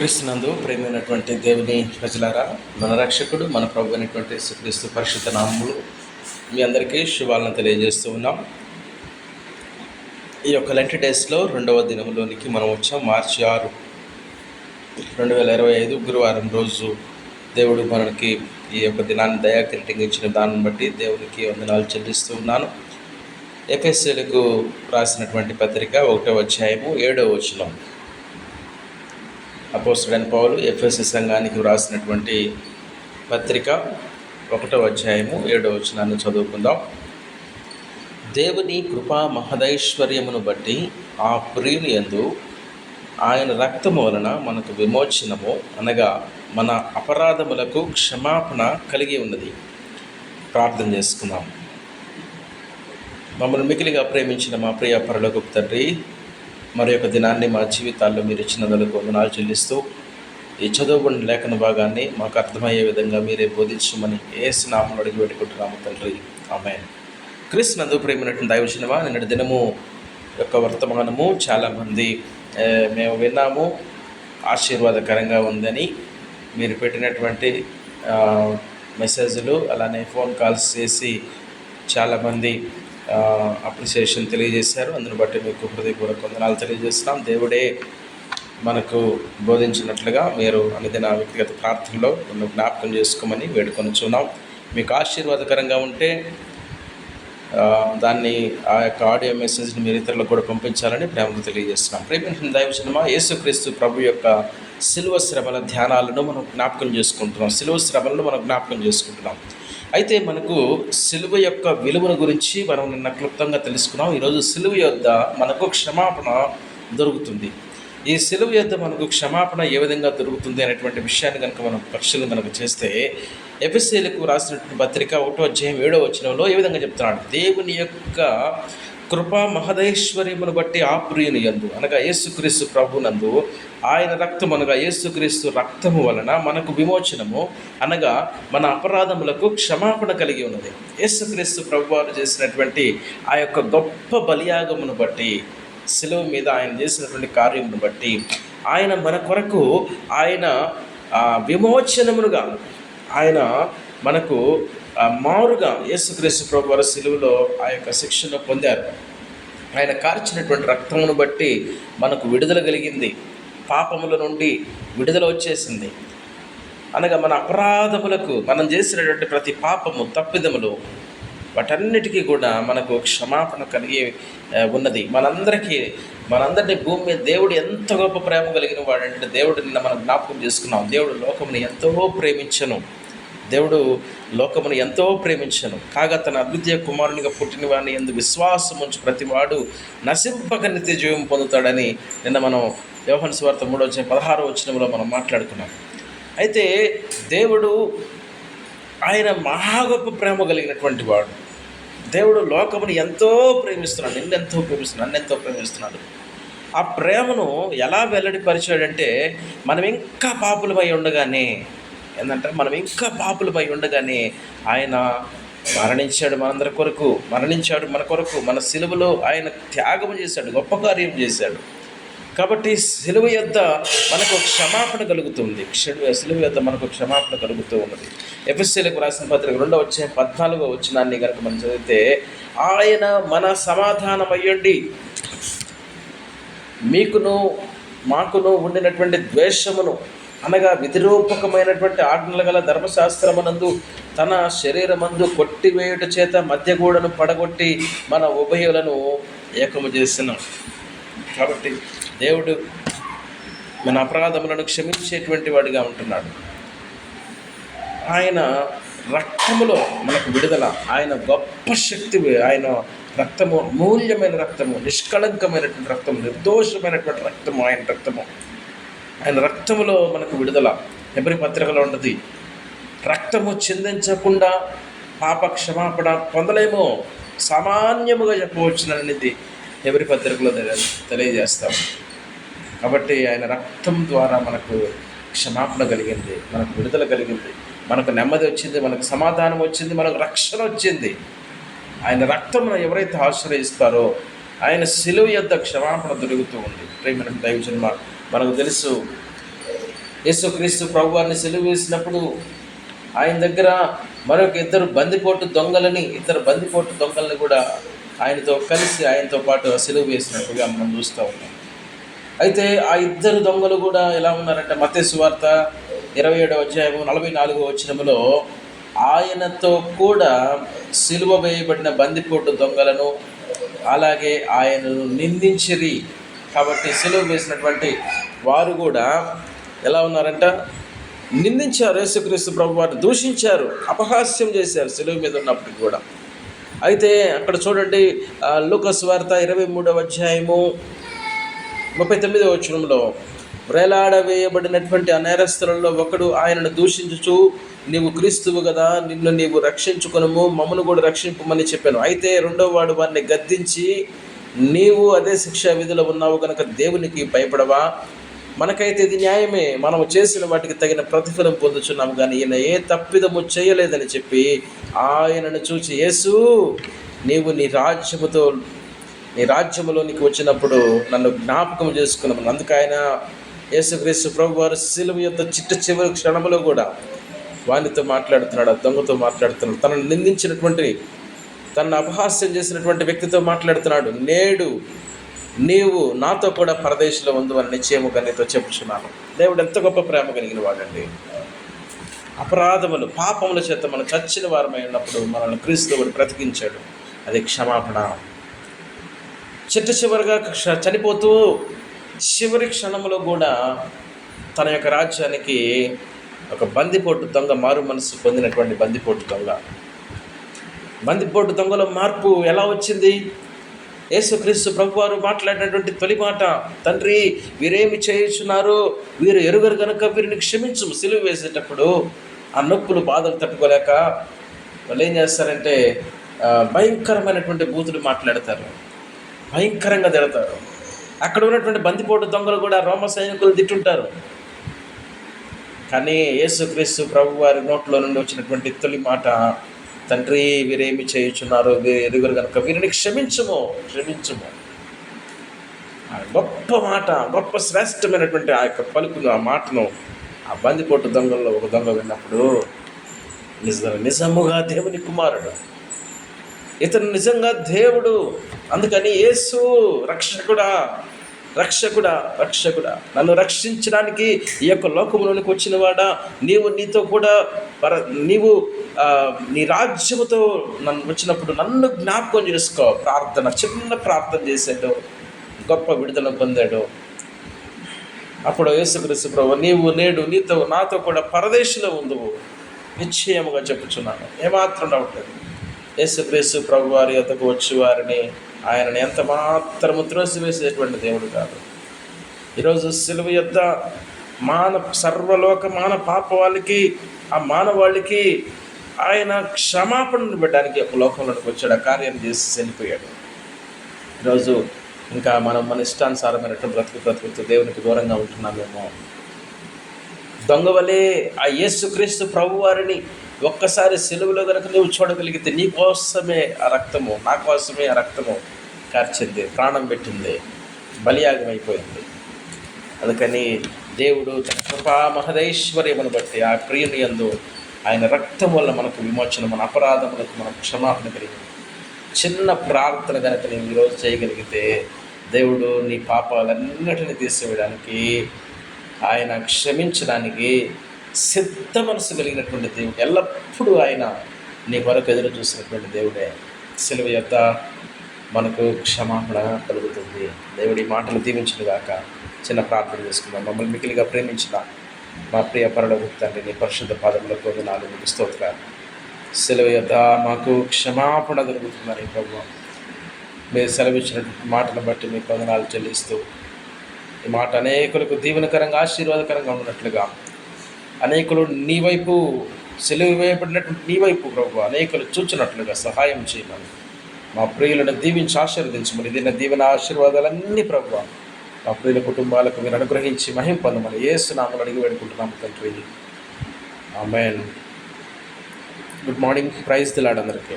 క్రీస్తునందు ప్రేమైనటువంటి దేవుని ప్రజలారా మన రక్షకుడు మన ప్రభు అయినటువంటి యేసుక్రీస్తు పరిశుద్ధ నామములు మీ అందరికీ శుభాలను తెలియజేస్తూ ఉన్నాం. ఈ యొక్క లెంటి డేస్లో రెండవ దినంలోనికి మనం వచ్చాం మార్చి ఆరు. రెండు వేల ఇరవై ఐదు గురువారం రోజు దేవుడు మనకి ఈ యొక్క దినాన్ని దయాకిరీటంగా ఇచ్చిన దాన్ని బట్టి దేవునికి వందనాలు చెల్లిస్తూ ఉన్నాను. ఎఫ్ఎస్సీలకు రాసినటువంటి పత్రిక ఒకటో అధ్యాయము ఏడో వచనం. అపోస్తుడైన పౌలు ఎఫ్ఎస్సి సంఘానికి వ్రాసినటువంటి పత్రిక ఒకటో అధ్యాయము ఏడో వచనాన్ని చదువుకుందాం. దేవుని కృపా మహదైశ్వర్యమును బట్టి ఆ ప్రియుని యందు ఆయన రక్తము వలన మనకు విమోచనము అనగా మన అపరాధములకు క్షమాపణ కలిగి ఉన్నది. ప్రార్థన చేసుకుందాం. మమ్మల్ని మికిలిగా ప్రేమించిన మా ప్రియ పరలోకపు తండ్రి మరి యొక్క దినాన్ని మా జీవితాల్లో మీరు ఇచ్చినందుకు వందనాలు చెల్లిస్తూ ఈ చదువుకున్న లేఖన భాగాన్ని మాకు అర్థమయ్యే విధంగా మీరే బోధించమని ఏ స్నామం అడిగి పెట్టుకుంటున్నాము తండ్రి. ఆమె క్రీస్తునందు ప్రేమైనటువంటి దైవచనమా నిన్నటి దినము యొక్క వర్తమానము చాలామంది మేము విన్నాము ఆశీర్వాదకరంగా ఉందని మీరు పెట్టినటువంటి మెసేజ్లు అలానే ఫోన్ కాల్స్ చేసి చాలామంది అప్రిసియేషన్ తెలియజేశారు. అందుని బట్టి మీకు హృదయపూర్వక వందనాలు తెలియజేస్తున్నాం. దేవుడే మనకు బోధించినట్లుగా మీరు అనుదిన వ్యక్తిగత ప్రార్థనలో నన్ను జ్ఞాపకం చేసుకోమని వేడుకొని చూన్నాం మీకు ఆశీర్వాదకరంగా ఉంటే దాన్ని ఆ యొక్క ఆడియో మెసేజ్ని మీరు ఇతరులకు కూడా పంపించాలని ప్రేమతో తెలియజేస్తున్నాం. ప్రేమించిన దైవ సినిమా యేసుక్రీస్తు ప్రభు యొక్క సిలువ శ్రమల ధ్యానాలను మనం జ్ఞాపకం చేసుకుంటున్నాం. సిలువ శ్రమలను మనం జ్ఞాపకం చేసుకుంటున్నాం. అయితే మనకు సిలువ యొక్క విలువను గురించి మనం నిన్న క్లుప్తంగా తెలుసుకున్నాం. ఈరోజు సిలువ యొద్ద మనకు క్షమాపణ దొరుకుతుంది. ఈ సిలువ యొద్ద మనకు క్షమాపణ ఏ విధంగా దొరుకుతుంది అనేటువంటి విషయాన్ని కనుక మనం పరిశీలన కనుక చేస్తే ఎఫ్ఎస్సీలకు రాసినటువంటి పత్రిక ఒకటో అధ్యాయం ఏడో వచనంలో ఏ విధంగా చెప్తున్నాడు? దేవుని యొక్క కృపా మహదేశ్వర్యమును బట్టి ఆ ప్రియుని యందు అనగా యేసుక్రీస్తు ప్రభునందు ఆయన రక్తం అనగా యేసుక్రీస్తు రక్తము వలన మనకు విమోచనము అనగా మన అపరాధములకు క్షమాపణ కలిగి ఉన్నది. యేసుక్రీస్తు ప్రభు వారు చేసినటువంటి ఆ యొక్క గొప్ప బలియాగమును బట్టి సెలవు మీద ఆయన చేసినటువంటి కార్యమును బట్టి ఆయన మన కొరకు ఆయన విమోచనమునుగా ఆయన మనకు మారుగా యేసుక్రీస్తు ప్రభు వారి సిలువలో ఆ యొక్క శిక్షణ పొందారు. ఆయన కార్చినటువంటి రక్తమును బట్టి మనకు విడుదల కలిగింది. పాపముల నుండి విడుదల వచ్చేసింది. అనగా మన అపరాధములకు మనం చేసినటువంటి ప్రతి పాపము తప్పిదములు వాటన్నిటికీ కూడా మనకు క్షమాపణ కలిగి ఉన్నది. మనందరికీ మనందరినీ భూమి మీద దేవుడు ఎంత గొప్ప ప్రేమ కలిగిన వాడంటే దేవుడు నిన్న మనం జ్ఞాపకం చేసుకున్నాం. దేవుడు లోకముని ఎంతో ప్రేమించను. దేవుడు లోకమును ఎంతో ప్రేమించను. కాగా తన అద్వితీయ కుమారునిగా పుట్టిన వాడిని ఎందు విశ్వాసం ఉంచి ప్రతివాడు నశింపక నిత్య జీవం పొందుతాడని నిన్న మనం వ్యవహన్ స్వార్థ మూడో వచ్చిన పదహారో వచ్చినంలో మనం మాట్లాడుకున్నాం. అయితే దేవుడు ఆయన మహా గొప్ప ప్రేమ కలిగినటువంటి వాడు. దేవుడు లోకమును ఎంతో ప్రేమిస్తున్నాడు నిన్ను ఎంతో ప్రేమిస్తున్నాడు నన్ను ఎంతో ప్రేమిస్తున్నాడు. ఆ ప్రేమను ఎలా వెల్లడిపరిచాడంటే మనం ఇంకా పాపులమై ఉండగానే ఏంటంటే మనం ఇంకా పాపులపై ఉండగానే ఆయన మరణించాడు మనందరి కొరకు మరణించాడు మన కొరకు మన సిలువలో ఆయన త్యాగం చేశాడు గొప్ప కార్యం చేశాడు. కాబట్టి సిలువ యొద్ద మనకు క్షమాపణ కలుగుతుంది. క్ష- సిలువ యొద్ద మనకు క్షమాపణ కలుగుతూ ఉన్నది. ఎఫ్ఎస్సీలకు రాసిన పత్రిక రెండో వచ్చే పద్నాలుగో వచ్చినాన్ని కనుక మనం చదివితే ఆయన మన సమాధానం అయ్యండి మీకును మాకును ఉండినటువంటి ద్వేషమును అనగా వ్యతిరూపకమైనటువంటి ఆజ్ఞలు గల ధర్మశాస్త్రమునందు తన శరీరమందు కొట్టివేయుట చేత మధ్యగూడను పడగొట్టి మన ఉభయులను ఏకము చేస్తున్నాం కాబట్టి దేవుడు మన అపరాధములను క్షమించేటువంటి వాడిగా ఉంటున్నాడు. ఆయన రక్తములో మనకు విడుదల ఆయన గొప్ప శక్తి ఆయన రక్తము మూల్యమైన రక్తము నిష్కళంకమైనటువంటి రక్తము నిర్దోషమైనటువంటి రక్తము ఆయన రక్తము. ఆయన రక్తములో మనకు విడుదల. ఎవరి పత్రికలో ఉండదు రక్తము చిందించకుండా పాప క్షమాపణ పొందలేమో. సామాన్యముగా చెప్పవచ్చుననేది ఎవరి పత్రికలో తెలియజేస్తాం. కాబట్టి ఆయన రక్తం ద్వారా మనకు క్షమాపణ కలిగింది మనకు విడుదల కలిగింది. మనకు నెమ్మది వచ్చింది మనకు సమాధానం వచ్చింది మనకు రక్షణ వచ్చింది. ఆయన రక్తమును ఎవరైతే ఆశ్రయిస్తారో ఆయన సిలువ యొద్ద క్షమాపణ దొరుకుతూ ఉంది. ప్రేమ దైవజన్మ మనకు తెలుసు. యేసుక్రీస్తు ప్రభు వారిని సెలువు వేసినప్పుడు ఆయన దగ్గర మరొక ఇద్దరు బందిపోటు దొంగలని ఇద్దరు బందిపోటు దొంగలని కూడా ఆయనతో కలిసి ఆయనతో పాటు సెలువు వేసినట్టుగా మనం చూస్తూ ఉన్నాం. అయితే ఆ ఇద్దరు దొంగలు కూడా ఎలా ఉన్నారంటే మతేసు వార్త ఇరవై ఏడవ అధ్యాయము నలభై నాలుగో వచ్చినములో ఆయనతో కూడా సిలువ వేయబడిన బందిపోటు దొంగలను అలాగే ఆయనను నిందించిరి. కాబట్టి సెలవు వేసినటువంటి వారు కూడా ఎలా ఉన్నారంట? నిందించారు యేసుక్రీస్తు ప్రభు వారిని దూషించారు అపహాస్యం చేశారు సెలవు మీద ఉన్నప్పటికి కూడా. అయితే అక్కడ చూడండి లూకస్ వార్త ఇరవై మూడవ అధ్యాయము ముప్పై తొమ్మిదవ వచనంలో వేయబడినటువంటి అనేరస్తులలో ఒకడు ఆయనను దూషించుచు నీవు క్రీస్తువు కదా నిన్ను నీవు రక్షించుకునము మమ్మను కూడా రక్షింపమని చెప్పాను. అయితే రెండవ వాడు వారిని గద్దించి నీవు అదే శిక్షా విధిలో ఉన్నావు కనుక దేవునికి భయపడవా? మనకైతే ఇది న్యాయమే. మనం చేసిన వాటికి తగిన ప్రతిఫలం పొందుచున్నాం కానీ ఈయన ఏ తప్పిదము చేయలేదని చెప్పి ఆయనను చూచి యేసు నీవు నీ రాజ్యముతో నీ రాజ్యములోనికి వచ్చినప్పుడు నన్ను జ్ఞాపకం చేసుకున్నాము అందుకు ఆయన యేసుక్రీస్తు ప్రభు వారు శిలువ యొక్క చిట్ట చివరి క్షణంలో కూడా వానితో మాట్లాడుతున్నాడు దొంగతో మాట్లాడుతున్నాడు. తనను నిందించినటువంటి తను అపహాస్యం చేసినటువంటి వ్యక్తితో మాట్లాడుతున్నాడు. నేడు నీవు నాతో కూడా పరదేశంలో ఉందు అని నిశ్చయముగా నీతో చెప్పుచున్నాను. దేవుడు ఎంత గొప్ప ప్రేమ కలిగిన వాడండి. అపరాధములు పాపముల చేత మనం చచ్చిన వారమై ఉన్నప్పుడు మనల్ని క్రీస్తువుడు బ్రతికించాడు. అది క్షమాపణ. చిట్ట చివరిగా చనిపోతూ చివరి క్షణంలో కూడా తన యొక్క రాజ్యానికి ఒక బందిపోటు దొంగ మారు మనసు పొందినటువంటి బందిపోటు దొంగ. బందిపోటు దొంగల మార్పు ఎలా వచ్చింది? యేసుక్రీస్తు ప్రభు వారు మాట్లాడినటువంటి తొలి మాట తండ్రి వీరేమి చేయుచున్నారు? వీరు ఎరుగరు కనుక వీరిని క్షమించు సిలువ వేసేటప్పుడు ఆ నొప్పులు బాధలు తట్టుకోలేక వాళ్ళు ఏం చేస్తారంటే భయంకరమైనటువంటి బూతులు మాట్లాడతారు. భయంకరంగా తిడతారు. అక్కడ ఉన్నటువంటి బందిపోటు దొంగలు కూడా రోమ సైనికులు తిట్టుంటారు. కానీ యేసుక్రీస్తు ప్రభు వారి నోట్లో నుండి వచ్చినటువంటి తొలి మాట తండ్రి వీరేమి చేయుచున్నారు వీరు ఎదుగురు కనుక వీరిని క్షమించము క్షమించము. గొప్ప మాట గొప్ప శ్రేష్టమైనటువంటి ఆ యొక్క పలుకును ఆ మాటను ఆ బందిపోటు దొంగల్లో ఒక దొంగ విన్నప్పుడు నిజ నిజముగా దేవుని కుమారుడు ఇతను నిజంగా దేవుడు అందుకని యేసు రక్షకుడా రక్షకుడా రక్షకుడా. నన్ను రక్షించడానికి ఈ యొక్క లోకంలోనికి వచ్చినవాడా? నీవు నీతో కూడా పర నీవు నీ రాజ్యముతో నన్ను వచ్చినప్పుడు నన్ను జ్ఞాపకం చేసుకో. ప్రార్థన చిన్న ప్రార్థన చేశాడు గొప్ప విడుదల పొందాడు అప్పుడు యేసుక్రీస్తు ప్రభు నీవు నేడు నీతో నాతో కూడా పరదేశంలో ఉందువు. నిశ్చయముగా చెప్పుచున్నాను. ఏమాత్రం డౌట్ లేదు. యేసుక్రీస్తు ప్రభు వారి యొక్కకు వచ్చి వారిని ఆయనను ఎంత మాత్రము త్రోసివేసేటువంటి దేవుడు కాదు. ఈరోజు సిలువ యొద్ద మాన సర్వలోక మాన పాప వాళ్ళకి ఆ మానవాళ్ళకి ఆయన క్షమాపణను పెట్టడానికి ఒక లోకంలోకి వచ్చాడు ఆ కార్యం చేసి చనిపోయాడు. ఈరోజు ఇంకా మనం మన ఇష్టానుసారమైనటువంటి బ్రతుకు బ్రతుకుతూ దేవునికి దూరంగా ఉంటున్నామేమో. దొంగవలే ఆ యేసుక్రీస్తు ప్రభువారిని ఒక్కసారి సెలవులో కనుక నువ్వు చూడగలిగితే నీ కోసమే ఆ రక్తము నా కోసమే ఆ రక్తము కార్చింది ప్రాణం పెట్టింది బలియాగం అయిపోయింది అందుకని దేవుడు తన కృపా మహదైశ్వర్యమును బట్టి ఆ ప్రియుని ఎందు ఆయన రక్తం వల్ల మనకు విమోచన మన అపరాధములకు మనం క్షమాపణ కలిగి చిన్న ప్రార్థన కనుక నేను ఈరోజు చేయగలిగితే దేవుడు నీ పాపాలన్నిటిని తీసివేయడానికి ఆయన క్షమించడానికి సిద్ధ మనసు కలిగినటువంటి దేవుడు. ఎల్లప్పుడూ ఆయన నీ కొరకు ఎదురు చూసినటువంటి దేవుడే. సెలవు యొక్క మనకు క్షమాపణ కలుగుతుంది. దేవుడి మాటలు దీవించిన గాక. చిన్న ప్రార్థన చేసుకుందాం. మమ్మల్ని మిగిలిగా ప్రేమించిన మా ప్రియ పరలోకి తండ్రి నీ పరిశుద్ధ పాదములకు నాలుగు స్తోత్రాలు. సెలవు యొక్క మాకు క్షమాపణ దొరుకుతుందని ప్రభు. మీరు సెలవిచ్చినటువంటి మాటను బట్టి మీ పొందనాలు చెల్లిస్తూ ఈ మాట అనేకులకు దీవెనకరంగా ఆశీర్వాదకరంగా ఉన్నట్లుగా అనేకులు నీ వైపు సెలవు వేయబడినటువంటి నీ వైపు ప్రభు అనేకులు చూచినట్లుగా సహాయం చేయమని. మా ప్రియులను దీవించి ఆశీర్వదించమని దీని దీవెన ఆశీర్వాదాలన్నీ ప్రభు మా ప్రియుల కుటుంబాలకు మీరు అనుగ్రహించి మహింపొందమని ఏసునామలు అడిగి వేడుకుంటున్నాము తండ్రి. Amen. Good morning. Praise the Lord అందరికీ.